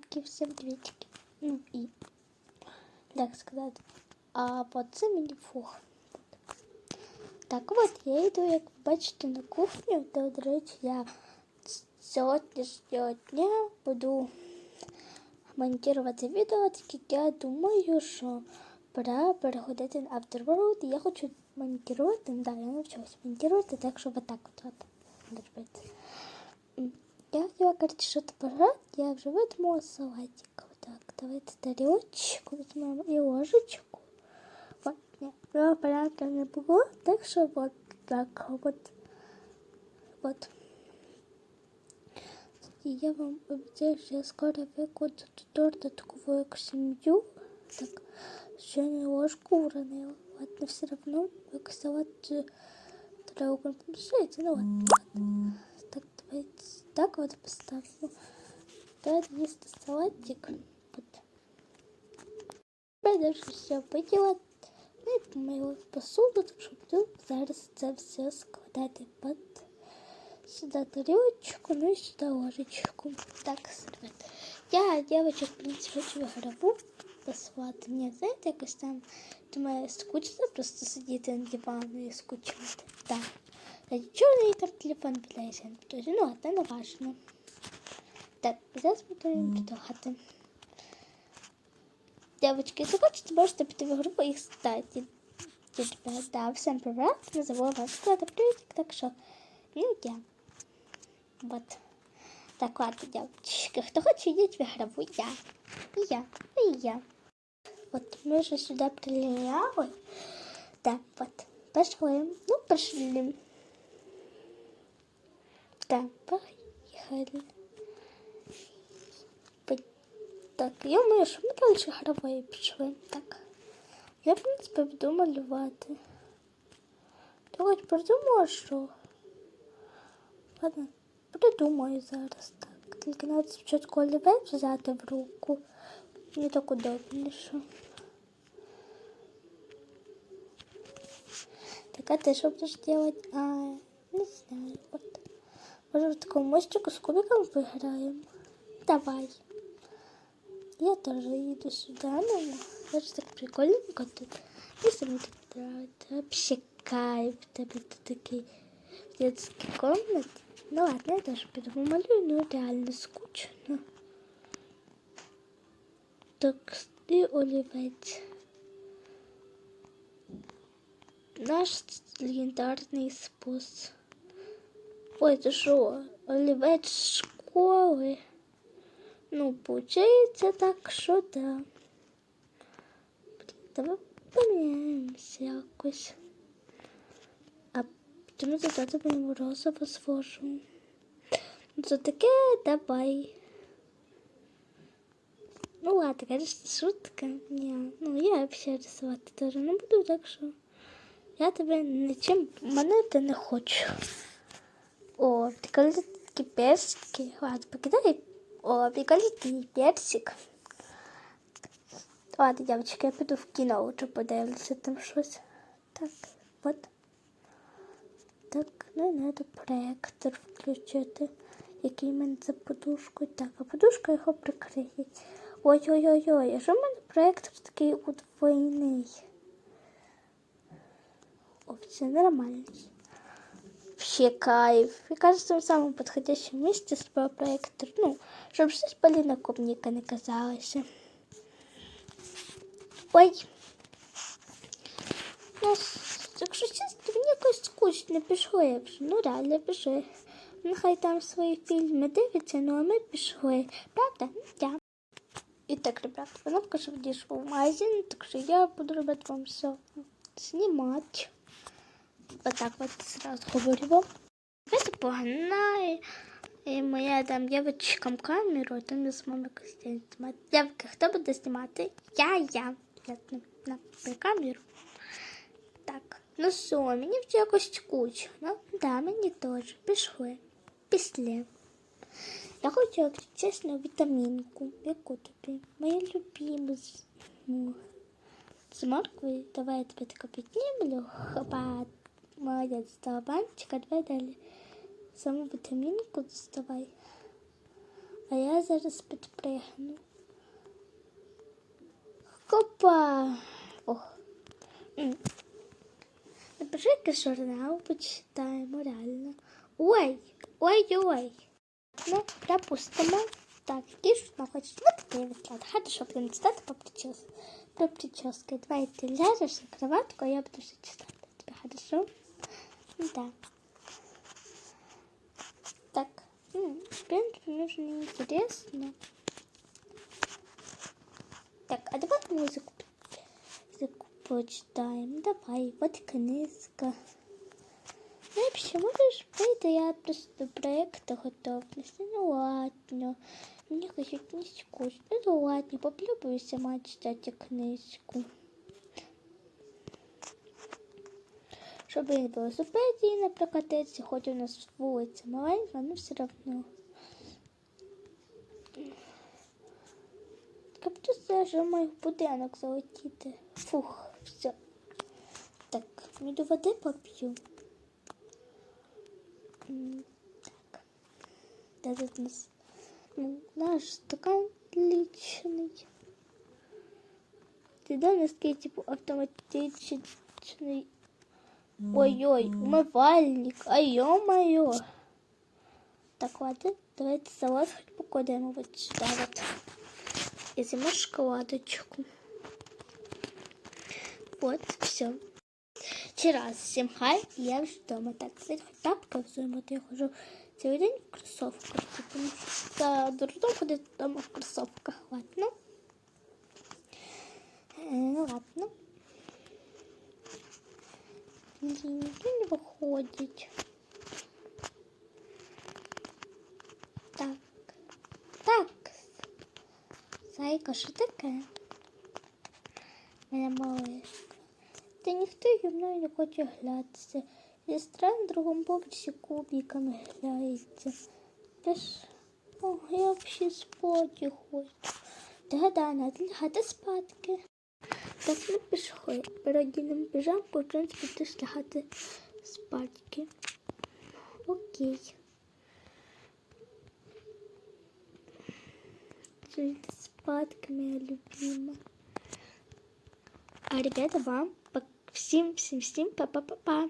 Такі всім привітки. Ну і як сказати. А от це мені фух. Так от я йду, як ви бачите, на кухню, де, до речі, я з сьогоднішнього дня буду монтувати відео, так як я думаю, що пора переходити на Afterworld. І я хочу монтувати, да, я навчилась монтувати, так що отак от, от робити. М, Я хотіла, короче, що-то пожрати, я вже видумала салатик. Так, давайте тарілочку візьмемо і ложечку. Вот, ні, прямо порядка не було, так що вот так вот. Вот. І я вам обіцяю, що я скоро викладу торт таку велику сім'ю. Так, ще не ложку уронила. Ладно, все равно як салат е, треба помішається. Ну ладно, ладно. Так, давайте так вот поставлю. Давайте їсти салатик. Вот. Я даже все виділа. Ну і помила посуду, так що буду зараз це все складати під сюди тарілочку, ну і сюди ложечку. Так, сервет. Я дівчат, в принципі, хочу граву послати. Ні, знаєте, якось там думаю, скучно просто сидіти на дивані і скучати. Так. Ради чого мені там телефон підлежить? Тож, ну, це не важно. Так, зараз будемо продовжувати. Девочки, если хочете, можете піти в групу і стати. Ребят, да, всем привет, я зовут вас Клада Приветик, так что, ну, я. Вот. Так, ладно, девочки, кто хочет идти в игрову, я. И я, и я. Вот, мы же сюда прилетели. Да, вот, пошли, ну, пошли. Да, поехали. Так, я маю, що ми далі гравої пішли. Так. Я, в принципі, буду малювати. Ти хоч придумала, що? Ладно, придумаю зараз так. Тільки треба спочатку олівець взяти в руку. Мені так удобніше. Так, а ти що будеш робити? А, не знаю. От. Може в такому мостику з кубиком поиграємо? Давай. Я тоже еду сюда, ну, даже так прикольненько тут. Если мне тут нравится, вообще кайф, тебе тут такие детские комнаты. Ну ладно, я даже перемалюю, но реально скучно. Так, и олівець. Наш легендарний спосіб. Ой, це що, олівець з школи? Ну, получается так, що да. Блін, давай поміняємося якось. А чому за це будемо розово схожу? Ну, це таке давай. Ну ладно, конечно, шутка. Ні, ну я вообще рисувати теж не буду, так що я тебе нічим манити не хочу. О, прикольні такі персики. Ладно, покидай о, прикольный персик. Ладно, девочки, я піду в кіно, лучше подивлюся там щось. Так, от. Так, ну і треба проектор включити, який в мене за подушкою. Так, а подушка його прикриє. Ой-ой-ой-ой, а що в мене проектор такий удвойний? О, все. Вообще кайф. Мне кажется, в самом подходящем месте с проектор. Ну, чтобы здесь Полина Клубника не. Ой. Ну, якщо чесно, мені якось скучно пішло я вже. Ну, реально пішли. Нехай там свої фільми дивиться, ну а ми пішли. Правда? Да. І так, ребят, вона вкаже дійшла в магазин, так що я буду робити вам все знімати. Вот так вот сразу говорю вам. Это погнали. И моя там девочкам камеру, а там я с мамой снимать. Девки, хто буде знімати? Я, я. Я на, на, на камеру. Так, ну все, мені вже якось скучно. Ну, да, мені теж. Пішли. Після. Я хочу, як чесно, вітамінку. Яку тобі? Моя любима. з- ну, З морквою. Давай я тебе тако піднімлю. Хопа. Молодець, стала банчика, давай далі. Саму вітамінку доставай. А я зараз підпригну. Хопа! Ох. М. Напиши якийсь журнал, почитаємо реально. Ой, ой-ой. Ну, пропустимо. Так, який журнал хочеш? Ну, такий виставити. Хорошо, будемо читати по прическу. Про прически. Давай ти ляжеш на кроватку, а я буду все читати. Тебе хорошо? Да. Так, м, в принципе, мне уже не интересно. Так, а давай музыку, музыку почитаем. Давай, вот книжка. Ну, вообще, можешь пойти, я просто проекта готовности. Ну ладно. Мне хочет скучно. Ну ладно, попробую сама читать книжку. Щоб і велосипеді не прокатитися, хоч у нас вулиця маленька, але все одно. Так просто вже маю в будинок залетіти. Фух, все. Так, піду води поп'ю. М, Так. Де тут у нас? Ну, наш стакан лічний. Ти де у нас такий, типу, автоматичний Ой-ой, умивальник, а ё-моё. Так, ладно, давайте салат хоть покладемо вот сюда вот. И займу шоколадочку. Вот, все. Ще раз, всім хай, я вже вдома. Так, це хоч тапка взуємо, то я хожу цілий день в кросовках. Тому що та дурно ходити вдома в кросовках. Ладно. Е, ну ладно. Ніхто не виходить. Так. Так. Зайка, що таке? Мене малишка. Та ніхто зі мною не хоче глядатися. Сестра на другому поверсі кубиками гляється. Та ж, о, я взагалі спати хочу. Да-да, надо лягати спадки. Так ми пішли. Передінемо піжамку, в принципі, теж лягати спадки. Окей. Спадки, моя любима. А ребята, вам всім, всім, всім па-па-па-па.